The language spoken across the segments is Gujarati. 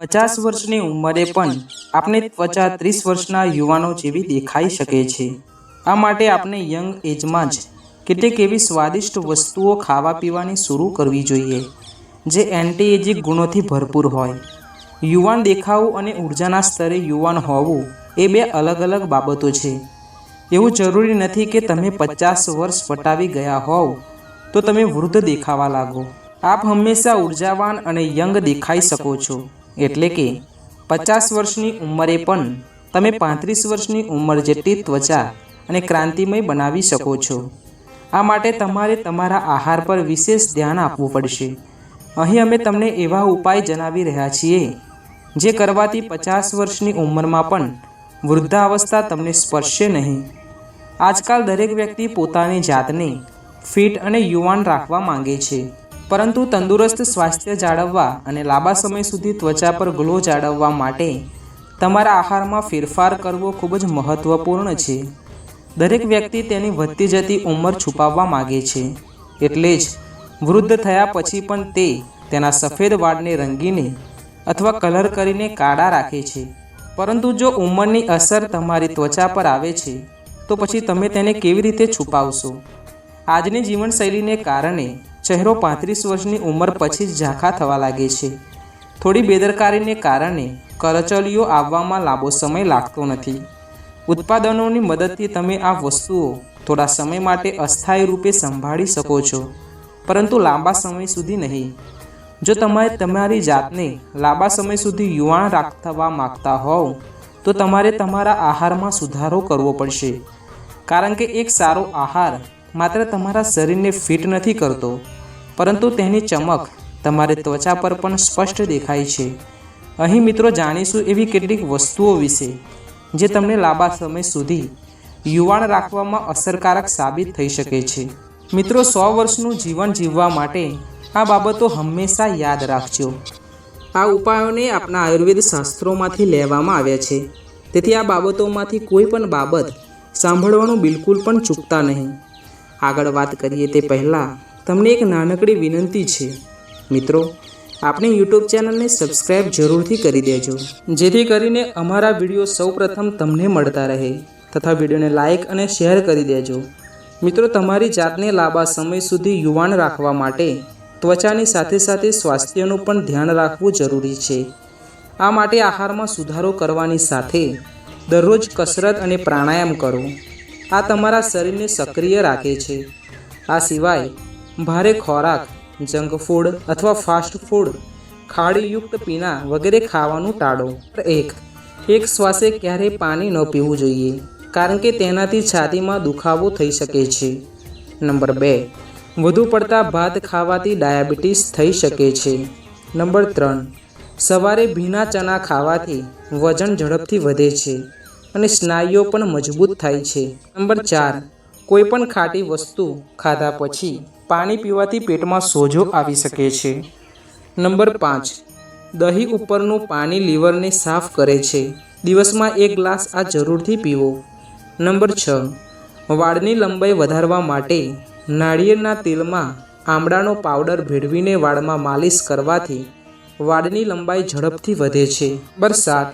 પચાસ વર્ષની ઉંમરે પણ આપણે ત્વચા ત્રીસ વર્ષના યુવાનો જેવી દેખાઈ શકે છે. આ માટે આપણે યંગ એજમાં જ કેટલીક એવી સ્વાદિષ્ટ વસ્તુઓ ખાવા પીવાની શરૂ કરવી જોઈએ જે એન્ટી એજિક ગુણોથી ભરપૂર હોય. યુવાન દેખાવું અને ઉર્જાના સ્તરે યુવાન હોવું એ બે અલગ અલગ બાબતો છે. એવું જરૂરી નથી કે તમે પચાસ વર્ષ વટાવી ગયા હોવ તો તમે વૃદ્ધ દેખાવા લાગો. આપ હંમેશા ઉર્જાવાન અને યંગ દેખાઈ શકો છો. એટલે કે પચાસ વર્ષની ઉંમરે પણ તમે પાંત્રીસ વર્ષની ઉંમર જેટલી ત્વચા અને ક્રાંતિમય બનાવી શકો છો. આ માટે તમારે તમારા આહાર પર વિશેષ ધ્યાન આપવું પડશે. અહીં અમે તમને એવા ઉપાય જણાવી રહ્યા છીએ, જે કરવાથી પચાસ વર્ષની ઉંમરમાં પણ વૃદ્ધાવસ્થા તમને સ્પર્શે નહીં. આજકાલ દરેક વ્યક્તિ પોતાની જાતને ફિટ અને યુવાન રાખવા માંગે છે. પરંતુ તંદુરસ્ત સ્વાસ્થ્ય જાળવવા અને લાંબા સમય સુધી ત્વચા પર ગ્લો જાળવવા માટે તમારા આહારમાં ફેરફાર કરવો ખૂબ જ મહત્ત્વપૂર્ણ છે. દરેક વ્યક્તિ તેની વધતી જતી ઉંમર છુપાવવા માગે છે. એટલે જ વૃદ્ધ થયા પછી પણ તે તેના સફેદ વાળને રંગીને અથવા કલર કરીને કાળા રાખે છે. પરંતુ જો ઉંમરની અસર તમારી ત્વચા પર આવે છે, તો પછી તમે તેને કેવી રીતે છુપાવશો? આજની જીવનશૈલીને કારણે ચહેરો પાંત્રીસ વર્ષની ઉંમર પછી જ ઝાંખા થવા લાગે છે. થોડી બેદરકારીને કારણે કરચલીઓ આવવામાં લાંબો સમય લાગતો નથી. ઉત્પાદનોની મદદથી તમે આ વસ્તુઓ થોડા સમય માટે અસ્થાયી રૂપે સંભાળી શકો છો, પરંતુ લાંબા સમય સુધી નહીં. જો તમારે તમારી જાતને લાંબા સમય સુધી યુવાન રાખવા માગતા હોવ, તો તમારે તમારા આહારમાં સુધારો કરવો પડશે. કારણ કે એક સારો આહાર માત્ર તમારા શરીરને ફિટ નથી કરતો, પરંતુ તેની ચમક તમારી ત્વચા પર પણ સ્પષ્ટ દેખાય છે. અહીં મિત્રો જાણીશું એવી કેટલીક વસ્તુઓ વિશે, જે તમને લાંબા સમય સુધી યુવાન રાખવામાં અસરકારક સાબિત થઈ શકે છે. મિત્રો, સો વર્ષનું જીવન જીવવા માટે આ બાબતો હંમેશા યાદ રાખજો. આ ઉપાયોને આપણા આયુર્વેદ શાસ્ત્રોમાંથી લેવામાં આવ્યા છે. તેથી આ બાબતોમાંથી કોઈ પણ બાબત સાંભળવાનું બિલકુલ પણ ચૂકતા નહીં. આગળ વાત કરીએ તે પહેલાં, તમને એક નાનકડી વિનંતી છે. મિત્રો આપણે યુટ્યુબ ચેનલને સબસ્ક્રાઈબ જરૂરથી કરી દેજો, જેથી કરીને અમારા વીડિયો સૌપ્રથમ તમને મળતા રહે, તથા વિડીયોને લાઇક અને શેર કરી દેજો. મિત્રો, તમારી જાતને લાંબા સમય સુધી યુવાન રાખવા માટે ત્વચાની સાથે સાથે સ્વાસ્થ્યનું પણ ધ્યાન રાખવું જરૂરી છે. આ માટે આહારમાં સુધારો કરવાની સાથે દરરોજ કસરત અને પ્રાણાયામ કરો. આ તમારા શરીરને સક્રિય રાખે છે. આ સિવાય, ભારે ખોરાક, જંક ફૂડ અથવા ફાસ્ટ ફૂડ, ખાડીયુક્ત પીણા વગેરે ખાવાનું ટાળો. એક એક શ્વાસે ક્યારેય પાણી ન પીવું જોઈએ, કારણ કે તેનાથી છાતીમાં દુખાવો થઈ શકે છે. નંબર બે, વધુ પડતા ભાત ખાવાથી ડાયાબિટીસ થઈ શકે છે. નંબર ત્રણ, સવારે ભીના ચણા ખાવાથી વજન ઝડપથી વધે છે. અને સ્નાયુઓ પણ મજબૂત થાય છે. નંબર ચાર કોઈપણ ખાટી વસ્તુ ખાધા પછી પાણી પીવાથી પેટમાં સોજો આવી શકે છે. નંબર પાંચ, દહીં ઉપરનું પાણી લીવરને સાફ કરે છે. દિવસમાં એક ગ્લાસ આ જરૂરથી પીવો. નંબર છ, વાળની લંબાઈ વધારવા માટે નાળિયેરના તેલમાં આમળાનો પાવડર ભેળવીને વાળમાં માલિશ કરવાથી વાળની લંબાઈ ઝડપથી વધે છે. નંબર સાત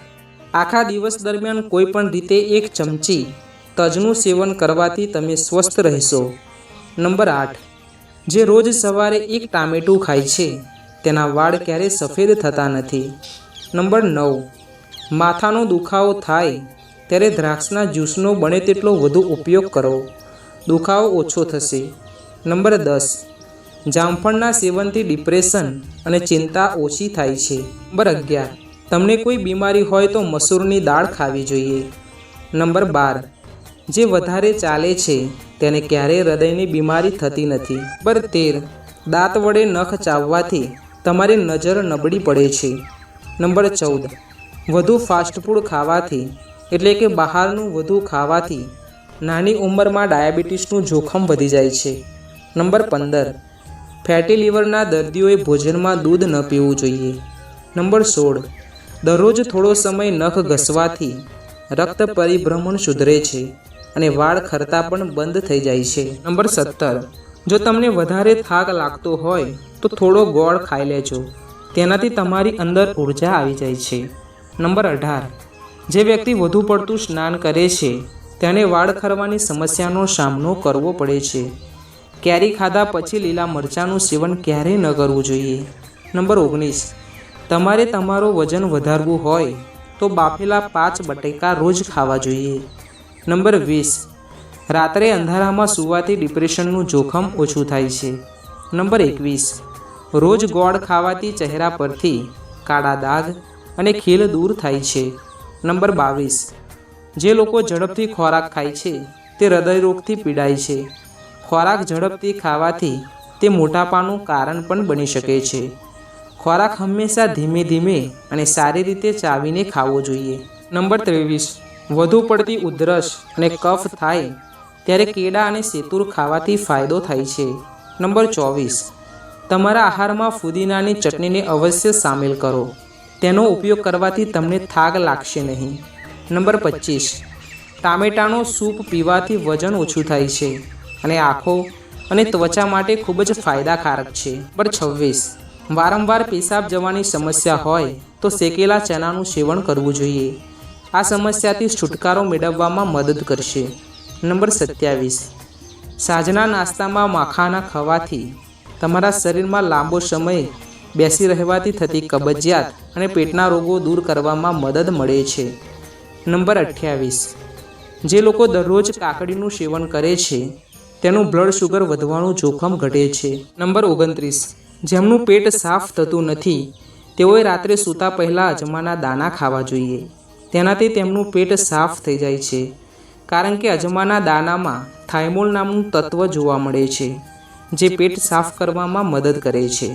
આખા દિવસ દરમિયાન કોઈ પણ રીતે એક ચમચી તજનું સેવન કરવાથી તમે સ્વસ્થ રહેશો. નંબર આઠ. જે રોજ સવારે એક ટામેટું ખાય છે, તેના વાળ ક્યારેય સફેદ થતા નથી. નંબર નવ. માથાનો દુખાવો થાય, ત્યારે દ્રાક્ષના જ્યુસનો બને તેટલો વધુ ઉપયોગ કરો. દુખાવો ઓછો થશે. નંબર દસ. જામફળના સેવનથી ડિપ્રેશન અને ચિંતા ઓછી થાય છે. નંબર અગિયાર. તમને કોઈ બીમારી હોય તો મસૂરની દાળ ખાવી જોઈએ. નંબર બાર. જે વધારે ચાલે છે, તેને ક્યારેય હૃદયની બીમારી થતી નથી. નંબર તેર. દાંત વડે નખ ચાવવાથી તમારી નજર નબળી પડે છે. નંબર ચૌદ. વધુ ફાસ્ટફૂડ ખાવાથી, એટલે કે બહારનું વધુ ખાવાથી, નાની ઉંમરમાં ડાયાબિટીસનું જોખમ વધી જાય છે. નંબર પંદર. ફેટી લીવરના દર્દીઓએ ભોજનમાં દૂધ ન પીવું જોઈએ. નંબર સોળ. દરરોજ થોડો સમય નખ ઘસવાથી રક્ત પરિભ્રમણ સુધરે છે અને વાળ ખરતા પણ બંધ થઈ જાય છે. નંબર સત્તર. જો તમને વધારે થાક લાગતો હોય, તો થોડો ગોળ ખાઈ લેજો. તેનાથી તમારી અંદર ઊર્જા આવી જાય છે. નંબર અઢાર. જે વ્યક્તિ વધુ પડતું સ્નાન કરે છે, તેને વાળ ખરવાની સમસ્યાનો સામનો કરવો પડે છે. કેરી ખાધા પછી લીલા મરચાંનું સેવન ક્યારેય ન કરવું જોઈએ. નંબર ઓગણીસ. તમારે તમારું વજન વધારવું હોય તો બાફેલા પાંચ બટેકા રોજ ખાવા જોઈએ. નંબર વીસ. રાત્રે અંધારામાં સૂવાથી ડિપ્રેશનનું જોખમ ઓછું થાય છે. નંબર એકવીસ. રોજ ગોળ ખાવાથી ચહેરા પરથી કાળા દાગ અને ખીલ દૂર થાય છે. નંબર બાવીસ. જે લોકો ઝડપથી ખોરાક ખાય છે, તે હૃદયરોગથી પીડાય છે. ખોરાક ઝડપથી ખાવાથી તે મોટાપાનું કારણ પણ બની શકે છે. ખોરાક હંમેશા ધીમે ધીમે અને સારી રીતે ચાવીને ખાવો જોઈએ. નંબર ત્રેવીસ, વધુ પડતી ઉધરસ અને કફ થાય ત્યારે કેળા અને સેતુર ખાવાથી ફાયદો થાય છે. નંબર ચોવીસ, તમારા આહારમાં ફુદીનાની ચટણીને અવશ્ય સામેલ કરો. તેનો ઉપયોગ કરવાથી તમને થાક લાગશે નહીં. નંબર પચીસ, ટામેટાનો સૂપ પીવાથી વજન ઓછું થાય છે અને આંખો અને ત્વચા માટે ખૂબ જ ફાયદાકારક છે. નંબર છવ્વીસ વારંવાર પેશાબ જવાની સમસ્યા હોય તો શેકેલા ચણાનું સેવન કરવું જોઈએ. આ સમસ્યાથી છુટકારો મેળવવામાં મદદ કરશે. નંબર સત્યાવીસ. સાંજના નાસ્તામાં માખાના ખાવાથી તમારા શરીરમાં લાંબો સમય બેસી રહેવાથી થતી કબજિયાત અને પેટના રોગો દૂર કરવામાં મદદ મળે છે. નંબર અઠ્યાવીસ. જે લોકો દરરોજ કાકડીનું સેવન કરે છે, તેનું બ્લડ શુગર વધવાનું જોખમ ઘટે છે. નંબર ઓગણત્રીસ. જેમનું પેટ સાફ થતું નથી, તેઓએ રાત્રે સૂતા પહેલાં અજમાના દાણા ખાવા જોઈએ. તેનાથી તેમનું પેટ સાફ થઈ જાય છે, કારણ કે અજમાના દાણામાં થાઇમોલ નામનું તત્વ જોવા મળે છે, જે પેટ સાફ કરવામાં મદદ કરે છે.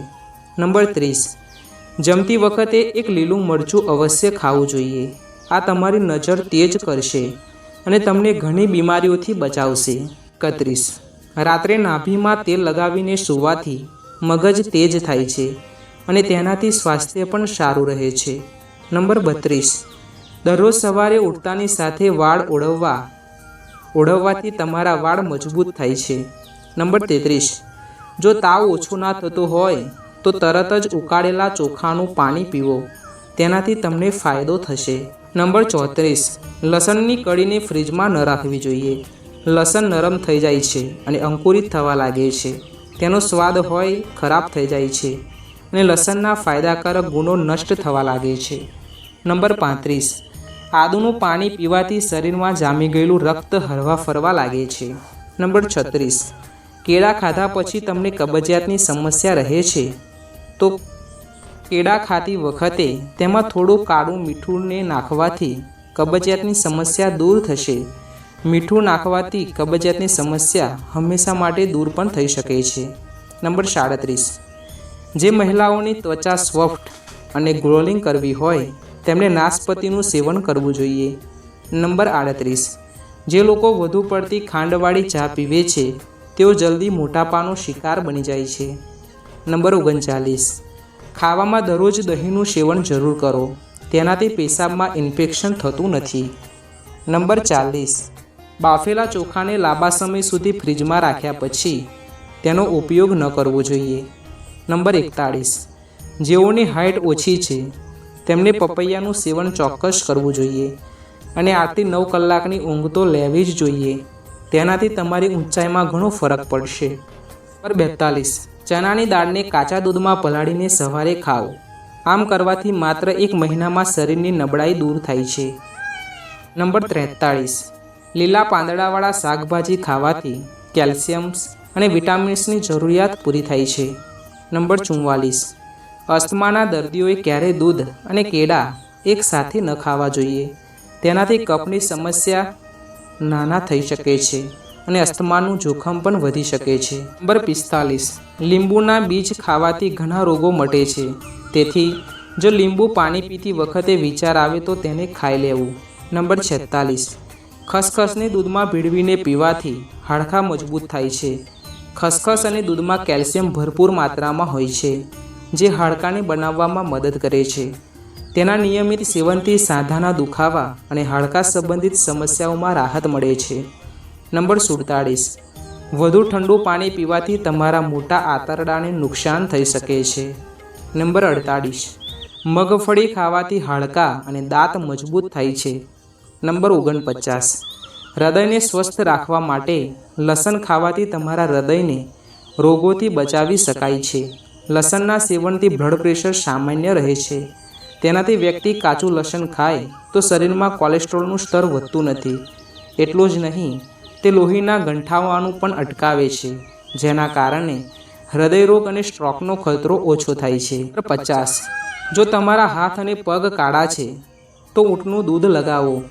નંબર ત્રીસ. જમતી વખતે એક લીલું મરચું અવશ્ય ખાવું જોઈએ. આ તમારી નજર તેજ કરશે અને તમને ઘણી બીમારીઓથી બચાવશે. એકત્રીસ. રાત્રે નાભીમાં તેલ લગાવીને સૂવાથી મગજ તેજ થાય છે અને તેનાથી સ્વાસ્થ્ય પણ સારું રહે છે. નંબર બત્રીસ. દરરોજ સવારે ઉઠતાની સાથે વાળ ઓળવવા. ઓળવવાથી તમારા વાળ મજબૂત થાય છે. નંબર તેત્રીસ. જો તાવ ઓછો ના થતો હોય, તો તરત જ ઉકાળેલા ચોખાનું પાણી પીવો. તેનાથી તમને ફાયદો થશે. નંબર ચોત્રીસ. લસણની કળીને ફ્રીજમાં ન રાખવી જોઈએ. લસણ નરમ થઈ જાય છે અને અંકુરિત થવા લાગે છે. તેનો સ્વાદ હોય, ખરાબ થઈ જાય છે અને લસણના ફાયદાકારક ગુણો નષ્ટ થવા લાગે છે. નંબર પાંત્રીસ. આદુનું પાણી પીવાથી શરીરમાં જામી ગયેલું રક્ત હરવા ફરવા લાગે છે. નંબર છત્રીસ. કેળા ખાધા પછી તમને કબજિયાતની સમસ્યા રહે છે? તો કેળા ખાતી વખતે તેમાં થોડું કાળું મીઠુંને નાખવાથી કબજિયાતની સમસ્યા દૂર થશે. મીઠું નાખવાથી કબજિયાતની સમસ્યા હંમેશા માટે દૂર પણ થઈ શકે છે. નંબર સાડત્રીસ. જે મહિલાઓની ત્વચા સોફ્ટ અને ગ્રોલિંગ કરવી હોય તેમણે નાશપતિનું સેવન કરવું જોઈએ. નંબર આડત્રીસ. જે લોકો વધુ પડતી ખાંડવાળી ચા પીવે છે, તેઓ જલ્દી મોટાપાનો શિકાર બની જાય છે. નંબર ઓગણચાલીસ. ખાવામાં દરરોજ દહીંનું સેવન જરૂર કરો, તેનાથી પેશાબમાં ઇન્ફેક્શન થતું નથી. નંબર ચાલીસ. બાફેલા ચોખાને લાંબા સમય સુધી ફ્રીજમાં રાખ્યા પછી તેનો ઉપયોગ ન કરવો જોઈએ. નંબર એકતાળીસ. જેઓની હાઇટ ઓછી છે, તેમને પપૈયાનું સેવન ચોક્કસ કરવું જોઈએ અને આથી નવ કલાકની ઊંઘ તો લેવી જ જોઈએ. તેનાથી તમારી ઊંચાઈમાં ઘણો ફરક પડશે. નંબર બેતાલીસ ચણાની દાળને કાચા દૂધમાં પલાળીને સવારે ખાઓ. આમ કરવાથી માત્ર એક મહિનામાં શરીરની નબળાઈ દૂર થાય છે. નંબર ત્રેતાળીસ. લીલા પાંદડાવાળા શાકભાજી ખાવાથી કેલ્શિયમ્સ અને વિટામિન્સની જરૂરિયાત પૂરી થાય છે. નંબર ચુમ્વાલીસ અસ્થમાના દર્દીઓએ ક્યારેય દૂધ અને કેળા એકસાથે ન ખાવા જોઈએ. તેનાથી કફની સમસ્યા નાના થઈ શકે છે અને અસ્થમાનું જોખમ પણ વધી શકે છે. નંબર પિસ્તાલીસ. લીંબુના બીજ ખાવાથી ઘણા રોગો મટે છે. તેથી, જો લીંબુ પાણી પીતી વખતે વિચાર આવે તો તેને ખાઈ લેવું. નંબર છેતાલીસ. ખસખસને દૂધમાં ભેળવીને પીવાથી હાડકાં મજબૂત થાય છે. ખસખસ અને દૂધમાં કેલ્શિયમ ભરપૂર માત્રામાં હોય છે, જે હાડકાંને બનાવવામાં મદદ કરે છે. તેના નિયમિત સેવનથી સાંધાના દુખાવા અને હાડકાં સંબંધિત સમસ્યાઓમાં રાહત મળે છે. નંબર સુડતાળીસ. વધુ ઠંડુ પાણી પીવાથી તમારા મોટા આંતરડાને નુકસાન થઈ શકે છે. નંબર અડતાળીસ. મગફળી ખાવાથી હાડકાં અને દાંત મજબૂત થાય છે. નંબર ઓગણપચાસ. હૃદયને સ્વસ્થ રાખવા માટે લસણ ખાવાથી તમારા હૃદયને રોગોથી બચાવી શકાય છે. લસણના સેવનથી બ્લડ પ્રેશર સામાન્ય રહે છે. તેનાથી વ્યક્તિ કાચું લસણ ખાય તો શરીરમાં કોલેસ્ટ્રોલનું સ્તર વધતું નથી. એટલું જ નહીં, તે લોહીના ગંઠાવાનું પણ અટકાવે છે, જેના કારણે હૃદયરોગ અને સ્ટ્રોકનો ખતરો ઓછો થાય છે. પચાસ. જો તમારા હાથ અને પગ કાળા છે, તો ઊંટનું દૂધ લગાવો.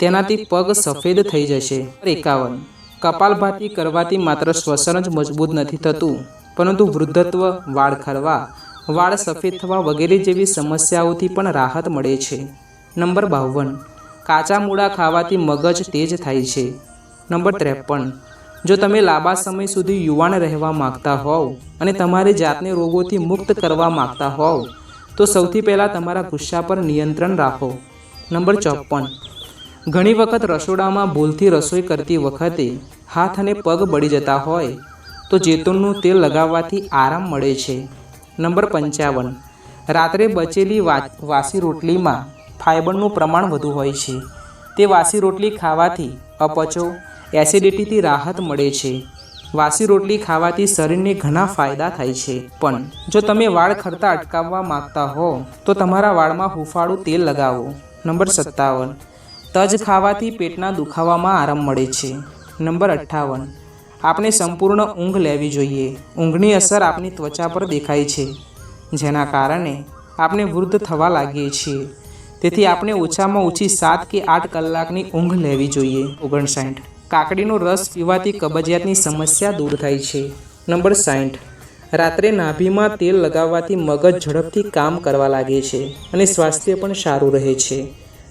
તેનાથી પગ સફેદ થઈ જશે. એકાવન. કપાલભાતી કરવાથી માત્ર શ્વસન જ મજબૂત નથી થતું. પરંતુ વૃદ્ધત્વ, વાળ ખરવા, વાળ સફેદ થવા વગેરે જેવી સમસ્યાઓથી પણ રાહત મળે છે. નંબર બાવન. કાચા મૂળા ખાવાથી મગજ તેજ થાય છે. નંબર ત્રેપન. જો તમે લાંબા સમય સુધી યુવાન રહેવા માગતા હોવ અને તમારી જાતને રોગોથી મુક્ત કરવા માગતા હોવ, તો સૌથી પહેલાં તમારા ગુસ્સા પર નિયંત્રણ રાખો. નંબર ચોપન. ઘણી વખત રસોડામાં ભૂલથી રસોઈ કરતી વખતે હાથ અને પગ બળી જતા હોય, તો જેતુનનું તેલ લગાવવાથી આરામ મળે છે. નંબર પંચાવન. રાત્રે બચેલી વાસી રોટલીમાં ફાઇબરનું પ્રમાણ વધુ હોય છે. તે વાસી રોટલી ખાવાથી અપચો, એસિડિટીથી રાહત મળે છે. વાસી રોટલી ખાવાથી શરીરને ઘણા ફાયદા થાય છે. પણ જો તમે વાળ ખરતા અટકાવવા માંગતા હો, તો તમારા વાળમાં હુંફાળું તેલ લગાવો. નંબર સત્તાવન. તજ ખાવાથી પેટના દુખાવામાં આરામ મળે છે. નંબર અઠ્ઠાવન. આપણે સંપૂર્ણ ઊંઘ લેવી જોઈએ. ઊંઘની અસર આપણી ત્વચા પર દેખાય છે. જેના કારણે આપણે વૃદ્ધ થવા લાગીએ છીએ. તેથી આપણે ઓછામાં ઓછી સાત કે આઠ કલાકની ઊંઘ લેવી જોઈએ. ઓગણસાઠ. કાકડીનો રસ પીવાથી કબજિયાતની સમસ્યા દૂર થાય છે. નંબર સાઠ. રાત્રે નાભીમાં તેલ લગાવવાથી મગજ ઝડપથી કામ કરવા લાગે છે અને સ્વાસ્થ્ય પણ સારું રહે છે.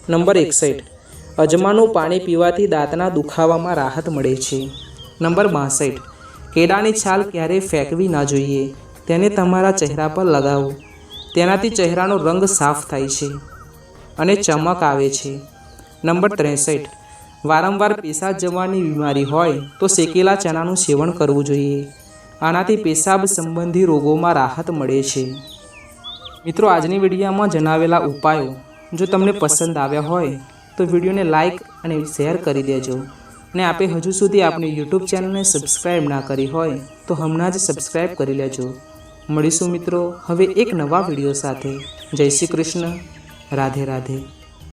નંબર એકસઠ. અજમાનું પાણી પીવાથી દાંતના દુખાવામાં રાહત મળે છે. નંબર બાસઠ. કેળાની છાલ ક્યારેય ફેંકવી ના જોઈએ. તેને તમારા ચહેરા પર લગાવો. તેનાથી ચહેરાનો રંગ સાફ થાય છે અને ચમક આવે છે. નંબર ત્રેસઠ. વારંવાર પેશાબ જવાની બીમારી હોય તો શેકેલા ચણાનું સેવન કરવું જોઈએ. આનાથી પેશાબ સંબંધી રોગોમાં રાહત મળે છે. મિત્રો, આજની વિડીયામાં જણાવેલા ઉપાયો જો તમને પસંદ આવ્યા હોય તો વિડીયોને લાઇક અને શેર કરી દેજો. અને આપે હજુ સુધી આપણી યુટ્યુબ ચેનલને સબસ્ક્રાઈબ ના કરી હોય, તો હમણાં જ સબસ્ક્રાઈબ કરી લેજો. મળીશું મિત્રો, હવે એક નવા વીડિયો સાથે. જય શ્રી કૃષ્ણ. રાધે રાધે.